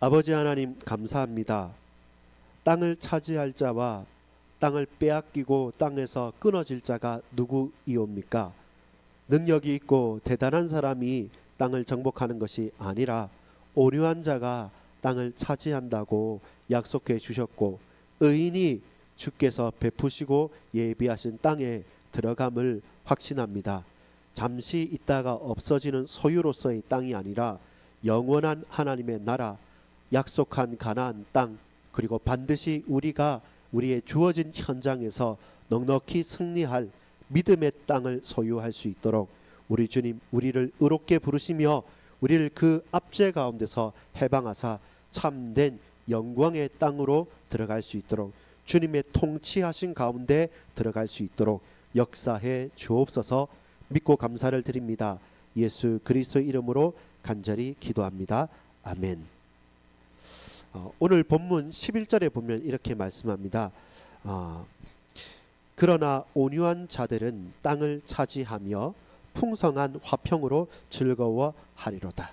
아버지 하나님 감사합니다. 땅을 차지할 자와 땅을 빼앗기고 땅에서 끊어질 자가 누구이옵니까? 능력이 있고 대단한 사람이 땅을 정복하는 것이 아니라 온유한 자가 땅을 차지한다고 약속해 주셨고 의인이 주께서 베푸시고 예비하신 땅에 들어감을 확신합니다. 잠시 있다가 없어지는 소유로서의 땅이 아니라 영원한 하나님의 나라, 약속한 가나안 땅, 그리고 반드시 우리가 우리의 주어진 현장에서 넉넉히 승리할 믿음의 땅을 소유할 수 있도록 우리 주님 우리를 의롭게 부르시며 우리를 그 압제 가운데서 해방하사 참된 영광의 땅으로 들어갈 수 있도록 주님의 통치하신 가운데 들어갈 수 있도록 역사해 주옵소서 믿고 감사를 드립니다. 예수 그리스도 이름으로 간절히 기도합니다. 아멘. 어, 오늘 본문 11절에 보면 이렇게 말씀합니다. 아, 그러나 온유한 자들은 땅을 차지하며 풍성한 화평으로 즐거워하리로다.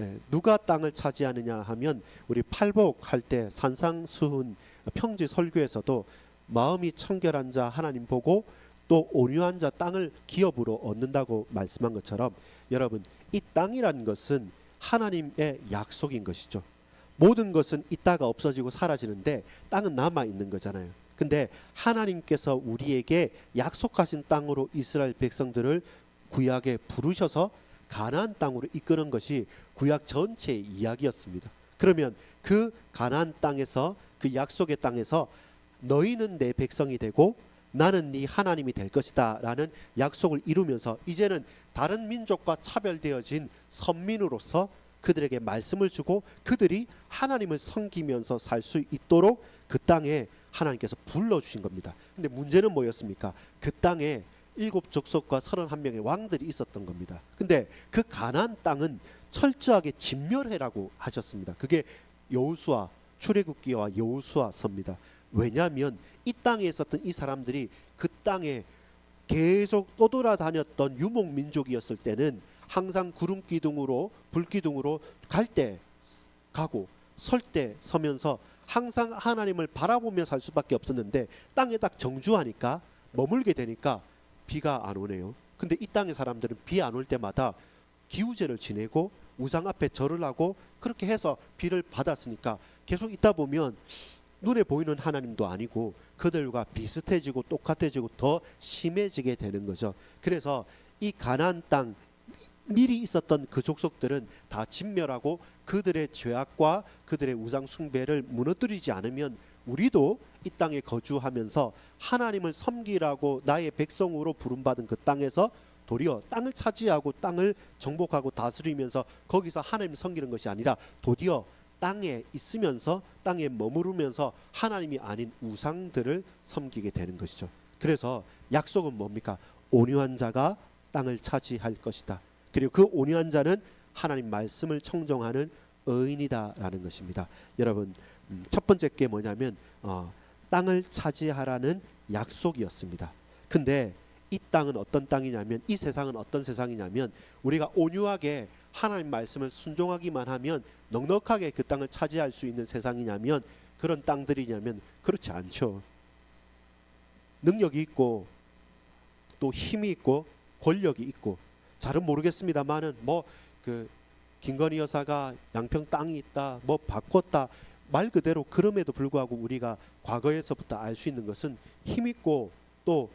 예, 누가 땅을 차지하느냐 하면 우리 팔복할 때 산상수훈 평지 설교에서도 마음이 청결한 자 하나님 보고 또 온유한 자 땅을 기업으로 얻는다고 말씀한 것처럼 여러분 이 땅이란 것은 하나님의 약속인 것이죠. 모든 것은 있다가 없어지고 사라지는데 땅은 남아 있는 거잖아요. 근데 하나님께서 우리에게 약속하신 땅으로 이스라엘 백성들을 구약에 부르셔서 가나안 땅으로 이끄는 것이 구약 전체의 이야기였습니다. 그러면 그 가나안 땅에서 그 약속의 땅에서 너희는 내 백성이 되고 나는 네 하나님이 될 것이다라는 약속을 이루면서 이제는 다른 민족과 차별되어진 선민으로서 그들에게 말씀을 주고 그들이 하나님을 섬기면서 살 수 있도록 그 땅에 하나님께서 불러 주신 겁니다. 근데 문제는 뭐였습니까? 그 땅에 일곱 족속과 서른한 명의 왕들이 있었던 겁니다. 근데 그 가나안 땅은 철저하게 진멸해라고 하셨습니다. 그게 여호수아 출애굽기와 여호수아서입니다. 왜냐하면 이 땅에 있었던 이 사람들이 그 땅에 계속 떠돌아다녔던 유목 민족이었을 때는 항상 구름 기둥으로 불 기둥으로 갈 때 가고 설 때 서면서 항상 하나님을 바라보며 살 수밖에 없었는데 땅에 딱 정주하니까 머물게 되니까 비가 안 오네요. 근데 이 땅의 사람들은 비 안 올 때마다 기우제를 지내고 우상 앞에 절을 하고 그렇게 해서 비를 받았으니까 계속 있다 보면 눈에 보이는 하나님도 아니고 그들과 비슷해지고 똑같아지고 더 심해지게 되는 거죠. 그래서 이 가나안 땅 미리 있었던 그 족속들은 다 진멸하고 그들의 죄악과 그들의 우상 숭배를 무너뜨리지 않으면 우리도 이 땅에 거주하면서 하나님을 섬기라고 나의 백성으로 부름받은 그 땅에서 도리어 땅을 차지하고 땅을 정복하고 다스리면서 거기서 하나님 섬기는 것이 아니라 도리어 땅에 있으면서 땅에 머무르면서 하나님이 아닌 우상들을 섬기게 되는 것이죠. 그래서 약속은 뭡니까? 온유한 자가 땅을 차지할 것이다. 그리고 그 온유한 자는 하나님 말씀을 청정하는 의인이다라는 것입니다. 여러분 음, 첫 번째 게 뭐냐면 어, 땅을 차지하라는 약속이었습니다. 근데 이 땅은 어떤 땅이냐면 이 세상은 어떤 세상이냐면 우리가 온유하게 하나님 말씀을 순종하기만 하면 넉넉하게 그 땅을 차지할 수 있는 세상이냐면 그런 땅들이냐면 그렇지 않죠. 능력이 있고 또 힘이 있고 권력이 있고 잘은 모르겠습니다만은 뭐그 김건희 여사가 양평 땅이 있다 뭐 바꿨다 말 그대로 그럼에도 불구하고 우리가 과거에서부터 알 수 있는 것은 힘 있고 또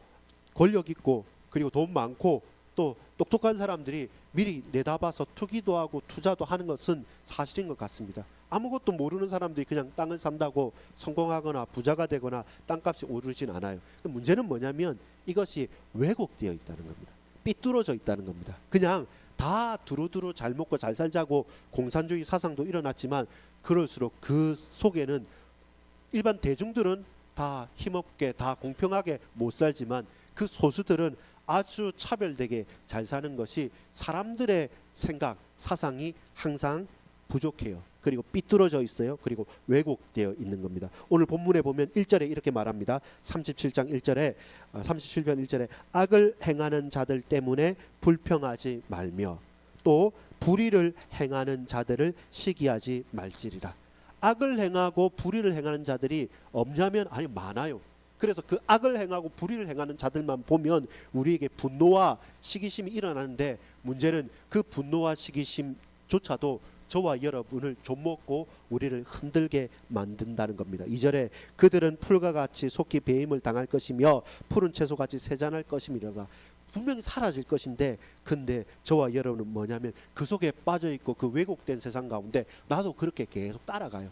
권력 있고 그리고 돈 많고 또 똑똑한 사람들이 미리 내다봐서 투기도 하고 투자도 하는 것은 사실인 것 같습니다. 아무것도 모르는 사람들이 그냥 땅을 산다고 성공하거나 부자가 되거나 땅값이 오르진 않아요. 그 문제는 뭐냐면 이것이 왜곡되어 있다는 겁니다. 삐뚤어져 있다는 겁니다. 그냥 다 두루두루 잘 먹고 잘 살자고 공산주의 사상도 일어났지만 그럴수록 그 속에는 일반 대중들은 다 힘없게 다 공평하게 못 살지만 그 소수들은 아주 차별되게 잘 사는 것이 사람들의 생각 사상이 항상 부족해요. 그리고 삐뚤어져 있어요. 그리고 왜곡되어 있는 겁니다. 오늘 본문에 보면 1절에 이렇게 말합니다. 37장 1절에 37편 1절에 악을 행하는 자들 때문에 불평하지 말며 또 불의를 행하는 자들을 시기하지 말지리라. 악을 행하고 불의를 행하는 자들이 없냐면 아니 많아요. 그래서 그 악을 행하고 불의를 행하는 자들만 보면 우리에게 분노와 시기심이 일어나는데 문제는 그 분노와 시기심조차도 저와 여러분을 좀먹고 우리를 흔들게 만든다는 겁니다. 이절에 그들은 풀과 같이 속히 배임을 당할 것이며 푸른 채소같이 세잔할 것이미로다. 분명히 사라질 것인데 근데 저와 여러분은 뭐냐면 그 속에 빠져 있고 그 왜곡된 세상 가운데 나도 그렇게 계속 따라가요.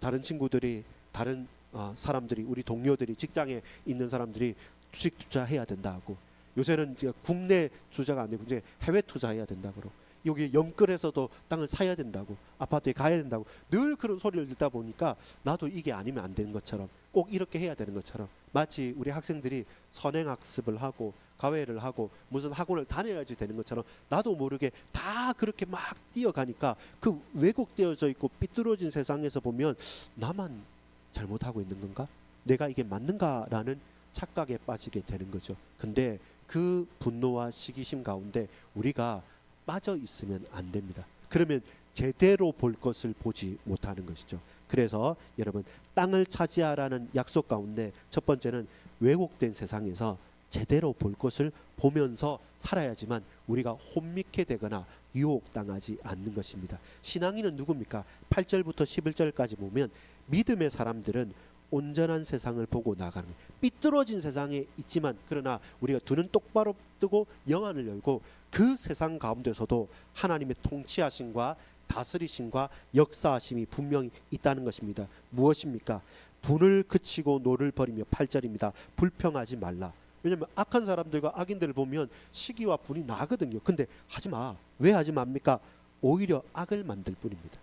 다른 친구들이 다른 어, 사람들이 우리 동료들이 직장에 있는 사람들이 주식 투자해야 된다고 요새는 국내 투자가 안 되고 이제 해외 투자해야 된다고 여기 영끌에서도 땅을 사야 된다고 아파트에 가야 된다고 늘 그런 소리를 듣다 보니까 나도 이게 아니면 안 되는 것처럼 꼭 이렇게 해야 되는 것처럼 마치 우리 학생들이 선행 학습을 하고 과외를 하고 무슨 학원을 다녀야지 되는 것처럼 나도 모르게 다 그렇게 막 뛰어가니까 그 왜곡되어져 있고 삐뚤어진 세상에서 보면 나만 잘못하고 있는 건가? 내가 이게 맞는가라는 착각에 빠지게 되는 거죠. 근데 그 분노와 시기심 가운데 우리가 빠져 있으면 안 됩니다. 그러면 제대로 볼 것을 보지 못하는 것이죠. 그래서 여러분 땅을 차지하라는 약속 가운데 첫 번째는 왜곡된 세상에서 제대로 볼 것을 보면서 살아야지만 우리가 혼미케 되거나 유혹당하지 않는 것입니다. 신앙인은 누굽니까? 8절부터 11절까지 보면 믿음의 사람들은 온전한 세상을 보고 나가는. 삐뚤어진 세상에 있지만 그러나 우리가 두 눈 똑바로 뜨고 영안을 열고 그 세상 가운데서도 하나님의 통치하심과 다스리심과 역사하심이 분명히 있다는 것입니다. 무엇입니까? 분을 그치고 노를 버리며 8절입니다. 불평하지 말라. 왜냐하면 악한 사람들과 악인들을 보면 시기와 분이 나거든요. 근데 하지 마. 왜 하지 맙니까? 오히려 악을 만들 뿐입니다.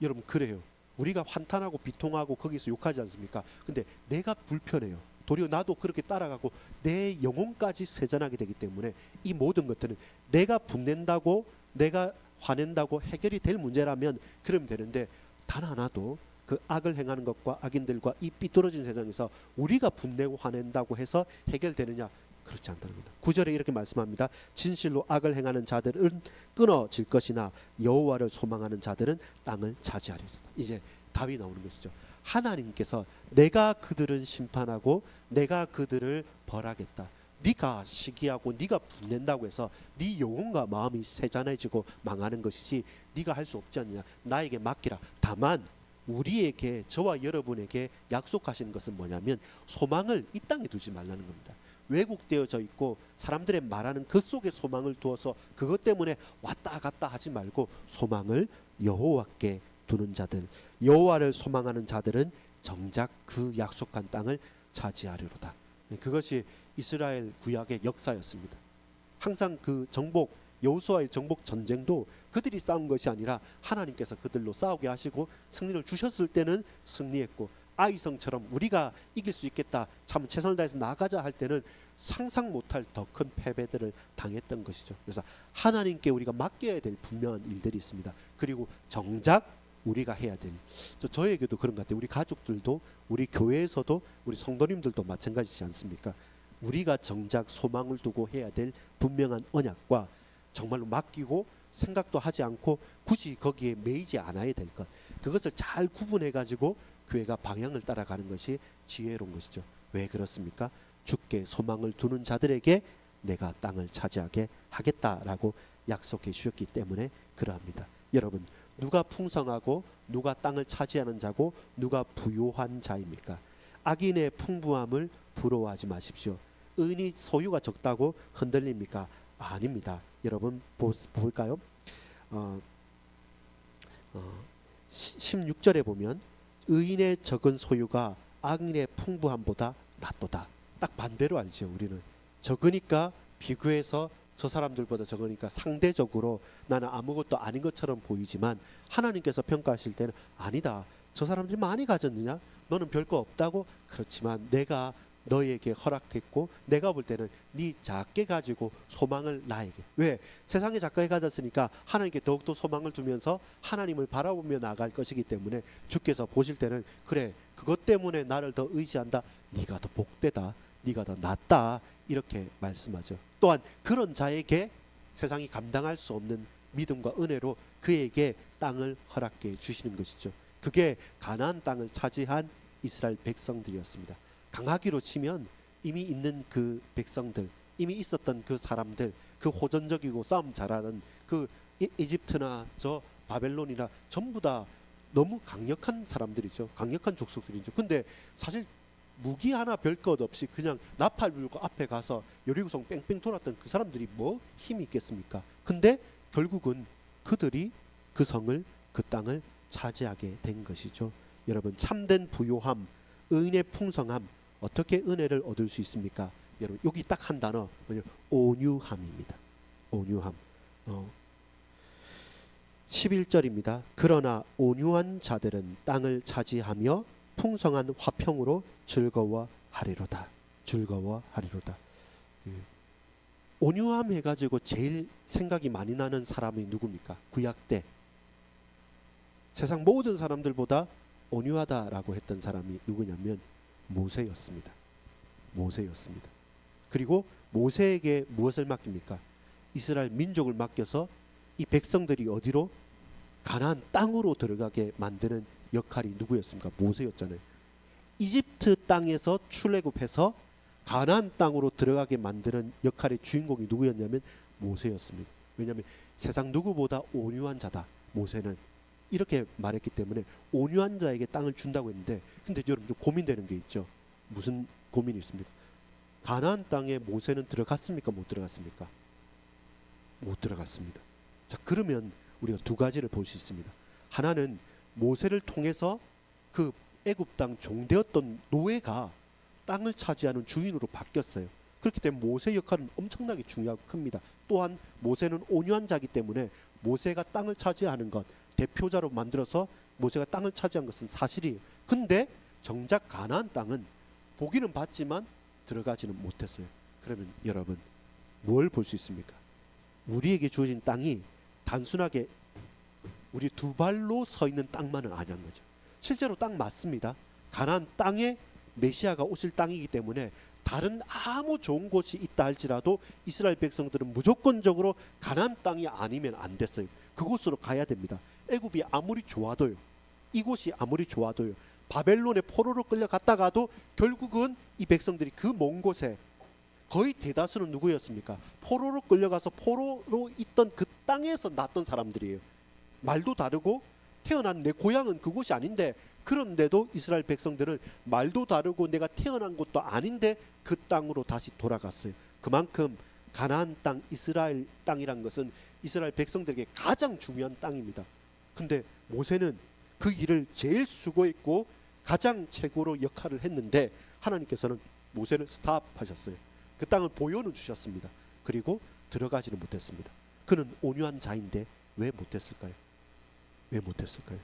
여러분 그래요. 우리가 환탄하고 비통하고 거기서 욕하지 않습니까? 근데 내가 불편해요. 도리어 나도 그렇게 따라가고 내 영혼까지 세전하게 되기 때문에 이 모든 것들은 내가 분낸다고 내가 화낸다고 해결이 될 문제라면 그러면 되는데 단 하나도 그 악을 행하는 것과 악인들과 이 삐뚤어진 세상에서 우리가 분내고 화낸다고 해서 해결되느냐 그렇지 않다는 겁니다. 구절에 이렇게 말씀합니다. 진실로 악을 행하는 자들은 끊어질 것이나 여호와를 소망하는 자들은 땅을 차지하리라. 이제 답이 나오는 것이죠. 하나님께서 내가 그들을 심판하고 내가 그들을 벌하겠다. 네가 시기하고 네가 분낸다고 해서 네 영혼과 마음이 세잔해지고 망하는 것이지 네가 할 수 없지 않느냐. 나에게 맡기라. 다만 우리에게 저와 여러분에게 약속하시는 것은 뭐냐면 소망을 이 땅에 두지 말라는 겁니다. 왜곡되어져 있고 사람들의 말하는 그 속에 소망을 두어서 그것 때문에 왔다 갔다 하지 말고 소망을 여호와께 두는 자들 여호와를 소망하는 자들은 정작 그 약속한 땅을 차지하리로다. 그것이 이스라엘 구약의 역사였습니다. 항상 그 정복 여호수아의 정복 전쟁도 그들이 싸운 것이 아니라 하나님께서 그들로 싸우게 하시고 승리를 주셨을 때는 승리했고 아이성처럼 우리가 이길 수 있겠다 참 최선을 다해서 나가자 할 때는 상상 못할 더 큰 패배들을 당했던 것이죠. 그래서 하나님께 우리가 맡겨야 될 분명한 일들이 있습니다. 그리고 정작 우리가 해야 될 저, 저에게도 그런 것 같아요. 우리 가족들도 우리 교회에서도 우리 성도님들도 마찬가지지 않습니까? 우리가 정작 소망을 두고 해야 될 분명한 언약과 정말로 맡기고 생각도 하지 않고 굳이 거기에 매이지 않아야 될 것. 그것을 잘 구분해 가지고 교회가 방향을 따라가는 것이 지혜로운 것이죠. 왜 그렇습니까? 주께 소망을 두는 자들에게 내가 땅을 차지하게 하겠다라고 약속해 주셨기 때문에 그러합니다. 여러분, 누가 풍성하고 누가 땅을 차지하는 자고 누가 부유한 자입니까? 악인의 풍부함을 부러워하지 마십시오. 의인이 소유가 적다고 흔들립니까? 아닙니다. 여러분 보, 볼까요? 어, 어, 16절에 보면 의인의 적은 소유가 악인의 풍부함보다 낫도다. 딱 반대로 알죠. 우리는 적으니까 비교해서 저 사람들보다 적으니까 상대적으로 나는 아무것도 아닌 것처럼 보이지만 하나님께서 평가하실 때는 아니다. 저 사람들이 많이 가졌느냐? 너는 별거 없다고? 그렇지만 내가 너에게 허락했고 내가 볼 때는 네 작게 가지고 소망을 나에게 왜 세상에 작게 가졌으니까 하나님께 더욱더 소망을 두면서 하나님을 바라보며 나갈 것이기 때문에 주께서 보실 때는 그래 그것 때문에 나를 더 의지한다 네가 더 복되다 네가 더 낫다 이렇게 말씀하죠 또한 그런 자에게 세상이 감당할 수 없는 믿음과 은혜로 그에게 땅을 허락해 주시는 것이죠 그게 가나안 땅을 차지한 이스라엘 백성들이었습니다. 강하기로 치면 이미 있는 그 백성들, 이미 있었던 그 사람들, 그 호전적이고 싸움 잘하는 그 이- 이집트나 저 바벨론이나 전부 다 너무 강력한 사람들이죠. 강력한 족속들이죠. 근데 사실 무기 하나 별 것 없이 그냥 나팔 불고 앞에 가서 여리고성 뺑뺑 돌았던 그 사람들이 뭐 힘이 있겠습니까? 근데 결국은 그들이 그 성을 그 땅을 차지하게 된 것이죠. 여러분 참된 부요함, 의인의 풍성함 어떻게 은혜를 얻을 수 있습니까? 여러분 여기 딱 한 단어 뭐냐 온유함입니다. 온유함. 어. 11절입니다. 그러나 온유한 자들은 땅을 차지하며 풍성한 화평으로 즐거워하리로다. 즐거워하리로다. 그 온유함 해가지고 제일 생각이 많이 나는 사람이 누굽니까? 구약 때 세상 모든 사람들보다 온유하다라고 했던 사람이 누구냐면 모세였습니다. 모세였습니다. 그리고 모세에게 무엇을 맡깁니까? 이스라엘 민족을 맡겨서 이 백성들이 어디로 가나안 땅으로 들어가게 만드는 역할이 누구였습니까? 모세였잖아요. 이집트 땅에서 출애굽해서 가나안 땅으로 들어가게 만드는 역할의 주인공이 누구였냐면 모세였습니다. 왜냐하면 세상 누구보다 온유한 자다. 모세는 이렇게 말했기 때문에 온유한 자에게 땅을 준다고 했는데 근데 여러분 좀 고민되는 게 있죠. 무슨 고민이 있습니까? 가나안 땅에 모세는 들어갔습니까? 못 들어갔습니까? 못 들어갔습니다. 자, 그러면 우리가 두 가지를 볼 수 있습니다. 하나는 모세를 통해서 그 애굽 땅 종되었던 노예가 땅을 차지하는 주인으로 바뀌었어요. 그렇기 때문에 모세 역할은 엄청나게 중요하고 큽니다. 또한 모세는 온유한 자기 때문에 모세가 땅을 차지하는 것 대표자로 만들어서 모세가 땅을 차지한 것은 사실이에요. 근데 정작 가나안 땅은 보기는 봤지만 들어가지는 못했어요. 그러면 여러분 뭘 볼 수 있습니까? 우리에게 주어진 땅이 단순하게 우리 두 발로 서 있는 땅만은 아니란 거죠. 실제로 땅 맞습니다. 가나안 땅에 메시아가 오실 땅이기 때문에 다른 아무 좋은 곳이 있다 할지라도 이스라엘 백성들은 무조건적으로 가나안 땅이 아니면 안 됐어요. 그곳으로 가야 됩니다. 애굽이 아무리 좋아도요. 이곳이 아무리 좋아도요. 바벨론의 포로로 끌려갔다가도 결국은 이 백성들이 그 먼 곳에 거의 대다수는 누구였습니까? 포로로 끌려가서 포로로 있던 그 땅에서 났던 사람들이에요. 말도 다르고 태어난 내 고향은 그곳이 아닌데 그런데도 이스라엘 백성들은 말도 다르고 내가 태어난 곳도 아닌데 그 땅으로 다시 돌아갔어요. 그만큼 가나안 땅 이스라엘 땅이란 것은 이스라엘 백성들에게 가장 중요한 땅입니다. 근데 모세는 그 일을 제일 수고했고 가장 최고로 역할을 했는데 하나님께서는 모세를 스탑하셨어요. 그 땅을 보여는 주셨습니다. 그리고 들어가지는 못했습니다. 그는 온유한 자인데 왜 못했을까요? 왜 못했을까요?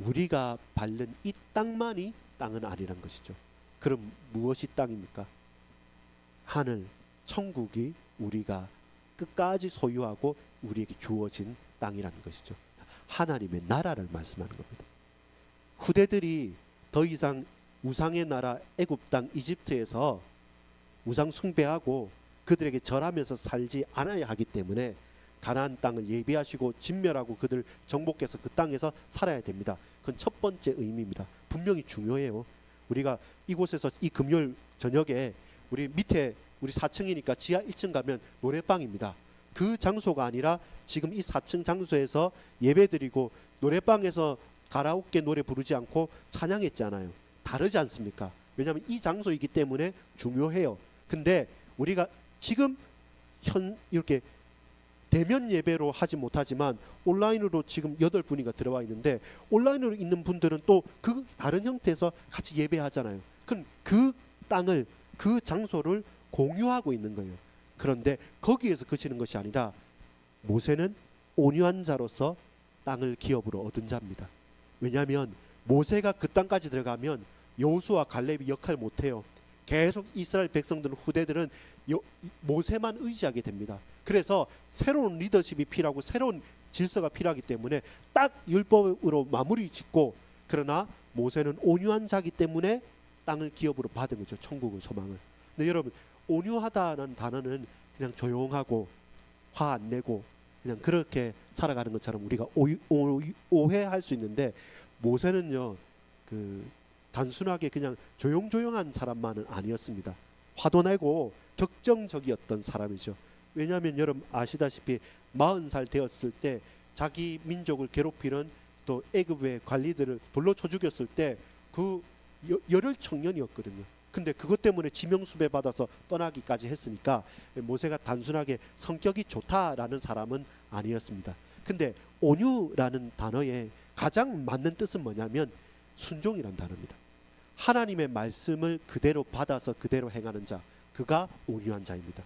우리가 밟는 이 땅만이 땅은 아니란 것이죠. 그럼 무엇이 땅입니까? 하늘, 천국이 우리가 끝까지 소유하고 우리에게 주어진 땅이라는 것이죠. 하나님의 나라를 말씀하는 겁니다. 후대들이 더 이상 우상의 나라 애굽 땅 이집트에서 우상 숭배하고 그들에게 절하면서 살지 않아야 하기 때문에 가나안 땅을 예비하시고 진멸하고 그들 정복해서 그 땅에서 살아야 됩니다. 그건 첫 번째 의미입니다. 분명히 중요해요. 우리가 이곳에서 이 금요일 저녁에 우리 밑에 우리 4층이니까 지하 1층 가면 노래방입니다. 그 장소가 아니라 지금 이 4층 장소에서 예배드리고 노래방에서 가라오케 노래 부르지 않고 찬양했잖아요. 다르지 않습니까? 왜냐하면 이 장소이기 때문에 중요해요. 근데 우리가 지금 현 이렇게 대면 예배로 하지 못하지만 온라인으로 지금 여덟 분이가 들어와 있는데 온라인으로 있는 분들은 또 그 다른 형태에서 같이 예배하잖아요. 그럼 그 땅을 그 장소를 공유하고 있는 거예요. 그런데 거기에서 그치는 것이 아니라 모세는 온유한 자로서 땅을 기업으로 얻은 자입니다. 왜냐하면 모세가 그 땅까지 들어가면 여호수와 갈렙이 역할 못해요. 계속 이스라엘 백성들 후대들은 요- 모세만 의지하게 됩니다. 그래서 새로운 리더십이 필요하고 새로운 질서가 필요하기 때문에 딱 율법으로 마무리 짓고 그러나 모세는 온유한 자기 때문에 땅을 기업으로 받은 거죠. 천국을 소망을. 근데 여러분 온유하다는 단어는 그냥 조용하고 화 안 내고 그냥 그렇게 살아가는 것처럼 우리가 오해할 수 있는데 모세는요 그 단순하게 그냥 조용조용한 사람만은 아니었습니다. 화도 내고 격정적이었던 사람이죠. 왜냐하면 여러분 아시다시피 40살 되었을 때 자기 민족을 괴롭히는 또 애굽의 관리들을 돌로 쳐 죽였을 때 그 열혈 청년이었거든요. 근데 그것 때문에 지명수배 받아서 떠나기까지 했으니까 모세가 단순하게 성격이 좋다라는 사람은 아니었습니다. 근데 온유라는 단어에 가장 맞는 뜻은 뭐냐면 순종이란 단어입니다. 하나님의 말씀을 그대로 받아서 그대로 행하는 자, 그가 온유한 자입니다.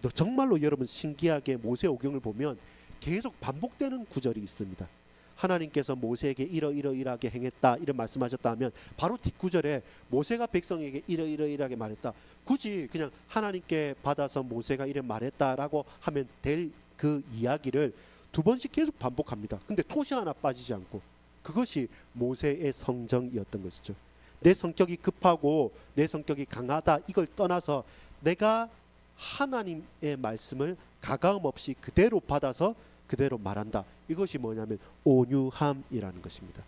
너 정말로 여러분 신기하게 모세 오경을 보면 계속 반복되는 구절이 있습니다. 하나님께서 모세에게 이러이러이러하게 행했다 이런 말씀하셨다 하면 바로 뒷구절에 모세가 백성에게 이러이러이러하게 말했다. 굳이 그냥 하나님께 받아서 모세가 이래 말했다라고 하면 될 그 이야기를 두 번씩 계속 반복합니다. 근데 토시 하나 빠지지 않고 그것이 모세의 성정이었던 것이죠. 내 성격이 급하고 내 성격이 강하다 이걸 떠나서 내가 하나님의 말씀을 가감 없이 그대로 받아서 그대로 말한다. 이것이 뭐냐면 온유함이라는 것입니다.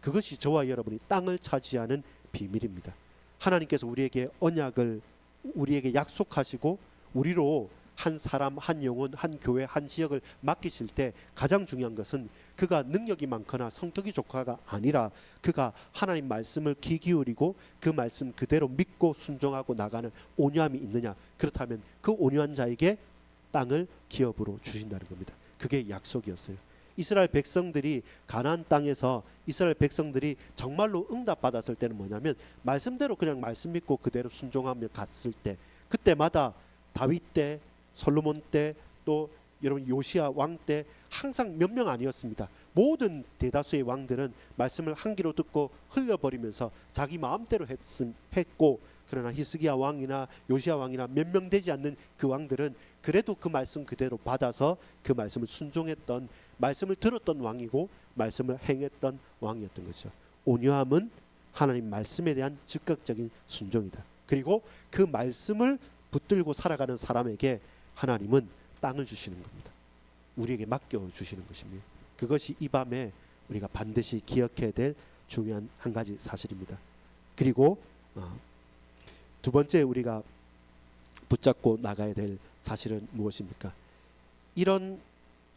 그것이 저와 여러분이 땅을 차지하는 비밀입니다. 하나님께서 우리에게 언약을 우리에게 약속하시고 우리로 한 사람, 한 영혼, 한 교회, 한 지역을 맡기실 때 가장 중요한 것은 그가 능력이 많거나 성격이 좋거나 아니라 그가 하나님 말씀을 귀 기울이고 그 말씀 그대로 믿고 순종하고 나가는 온유함이 있느냐 그렇다면 그 온유한 자에게 땅을 기업으로 주신다는 겁니다. 그게 약속이었어요. 이스라엘 백성들이 가나안 땅에서 이스라엘 백성들이 정말로 응답받았을 때는 뭐냐면 말씀대로 그냥 말씀 믿고 그대로 순종하며 갔을 때 그때마다 다윗 때 솔로몬 때 또 여러분 요시아 왕 때 항상 몇 명 아니었습니다. 모든 대다수의 왕들은 말씀을 한 귀로 듣고 흘려버리면서 자기 마음대로 했음, 했고 그러나 히스기야 왕이나 요시아 왕이나 몇 명 되지 않는 그 왕들은 그래도 그 말씀 그대로 받아서 그 말씀을 순종했던 말씀을 들었던 왕이고 말씀을 행했던 왕이었던 거죠. 온유함은 하나님 말씀에 대한 즉각적인 순종이다. 그리고 그 말씀을 붙들고 살아가는 사람에게 하나님은 땅을 주시는 겁니다. 우리에게 맡겨 주시는 것입니다. 그것이 이 밤에 우리가 반드시 기억해야 될 중요한 한 가지 사실입니다. 그리고 어, 두 번째 우리가 붙잡고 나가야 될 사실은 무엇입니까? 이런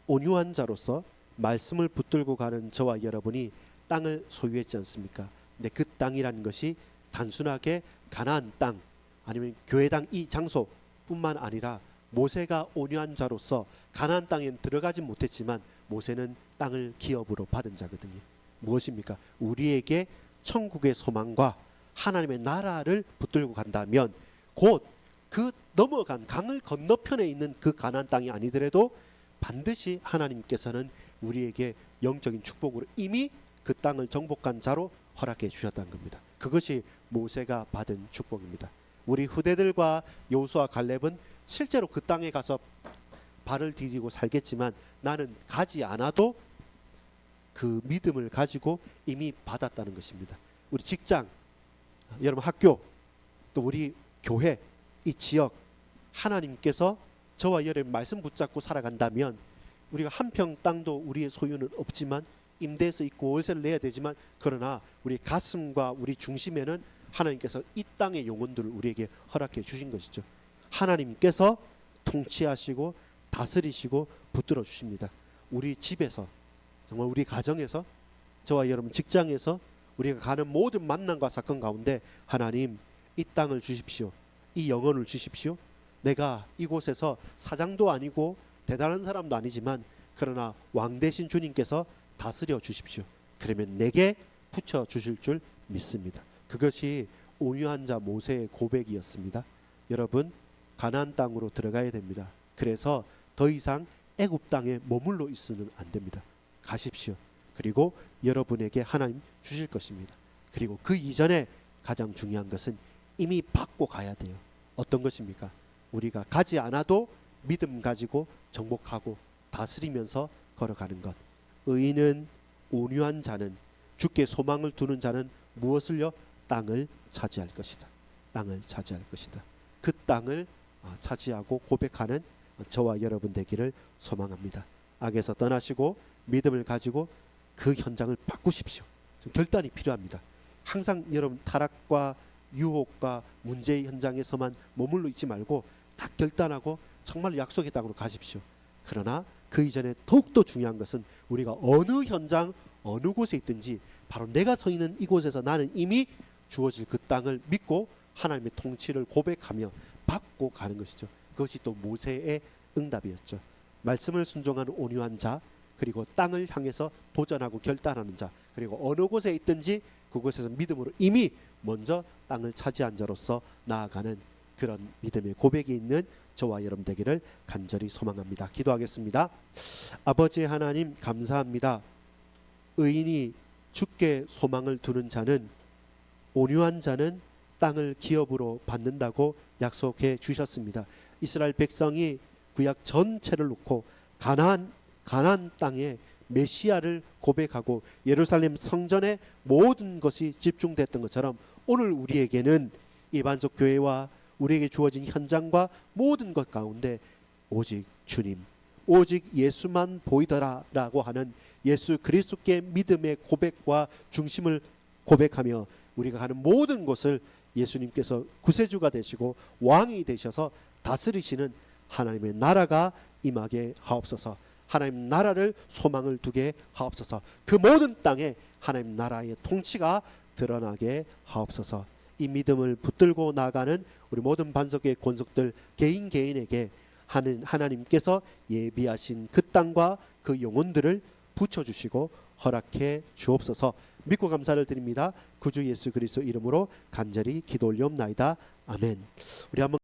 온유한 자로서 말씀을 붙들고 가는 저와 여러분이 땅을 소유했지 않습니까? 근데 그 땅이라는 것이 단순하게 가나안 땅 아니면 교회당 이 장소뿐만 아니라 모세가 온유한 자로서 가나안 땅엔 들어가지 못했지만 모세는 땅을 기업으로 받은 자거든요. 무엇입니까? 우리에게 천국의 소망과 하나님의 나라를 붙들고 간다면 곧 그 넘어간 강을 건너편에 있는 그 가나안 땅이 아니더라도 반드시 하나님께서는 우리에게 영적인 축복으로 이미 그 땅을 정복한 자로 허락해 주셨다는 겁니다. 그것이 모세가 받은 축복입니다. 우리 후대들과 여호수아 갈렙은 실제로 그 땅에 가서 발을 디디고 살겠지만 나는 가지 않아도 그 믿음을 가지고 이미 받았다는 것입니다. 우리 직장, 여러분 학교, 또 우리 교회, 이 지역 하나님께서 저와 여러분 말씀 붙잡고 살아간다면 우리가 한 평 땅도 우리의 소유는 없지만 임대해서 있고 월세를 내야 되지만 그러나 우리 가슴과 우리 중심에는 하나님께서 이 땅의 영혼들을 우리에게 허락해 주신 것이죠. 하나님께서 통치하시고 다스리시고 붙들어 주십니다. 우리 집에서 정말 우리 가정에서 저와 여러분 직장에서 우리가 가는 모든 만남과 사건 가운데 하나님 이 땅을 주십시오. 이 영혼을 주십시오. 내가 이곳에서 사장도 아니고 대단한 사람도 아니지만 그러나 왕 대신 주님께서 다스려 주십시오. 그러면 내게 붙여 주실 줄 믿습니다. 그것이 온유한 자 모세의 고백이었습니다. 여러분 가나안 땅으로 들어가야 됩니다. 그래서 더 이상 애굽 땅에 머물러 있으면 안 됩니다. 가십시오. 그리고 여러분에게 하나님 주실 것입니다. 그리고 그 이전에 가장 중요한 것은 이미 받고 가야 돼요. 어떤 것입니까? 우리가 가지 않아도 믿음 가지고 정복하고 다스리면서 걸어가는 것. 의인은 온유한 자는 주께 소망을 두는 자는 무엇을요? 땅을 차지할 것이다. 땅을 차지할 것이다. 그 땅을 어, 차지하고 고백하는 저와 여러분 되기를 소망합니다. 악에서 떠나시고 믿음을 가지고 그 현장을 바꾸십시오. 좀 결단이 필요합니다. 항상 여러분 타락과 유혹과 문제의 현장에서만 머물러 있지 말고 딱 결단하고 정말 약속의 땅으로 가십시오. 그러나 그 이전에 더욱더 중요한 것은 우리가 어느 현장 어느 곳에 있든지 바로 내가 서 있는 이곳에서 나는 이미 주어질 그 땅을 믿고 하나님의 통치를 고백하며 받고 가는 것이죠. 그것이 또 모세의 응답이었죠. 말씀을 순종하는 온유한 자 그리고 땅을 향해서 도전하고 결단하는 자 그리고 어느 곳에 있든지 그곳에서 믿음으로 이미 먼저 땅을 차지한 자로서 나아가는 그런 믿음의 고백이 있는 저와 여러분 되기를 간절히 소망합니다. 기도하겠습니다. 아버지 하나님 감사합니다. 의인이 주께 소망을 두는 자는 온유한 자는 땅을 기업으로 받는다고 약속해 주셨습니다. 이스라엘 백성이 구약 전체를 놓고 가나안 가나안 땅에 메시아를 고백하고 예루살렘 성전에 모든 것이 집중됐던 것처럼 오늘 우리에게는 이반석 교회와 우리에게 주어진 현장과 모든 것 가운데 오직 주님 오직 예수만 보이더라라고 하는 예수 그리스도께 믿음의 고백과 중심을 고백하며 우리가 가는 모든 곳을 예수님께서 구세주가 되시고 왕이 되셔서 다스리시는 하나님의 나라가 임하게 하옵소서. 하나님 나라를 소망을 두게 하옵소서. 그 모든 땅에 하나님 나라의 통치가 드러나게 하옵소서. 이 믿음을 붙들고 나가는 우리 모든 반석의 권속들 개인 개인에게 하는 하나님께서 예비하신 그 땅과 그 영혼들을 붙여주시고 허락해 주옵소서. 믿고 감사를 드립니다. 구주 예수 그리스도 이름으로 간절히 기도 올리옵나이다. 아멘. 우리 한번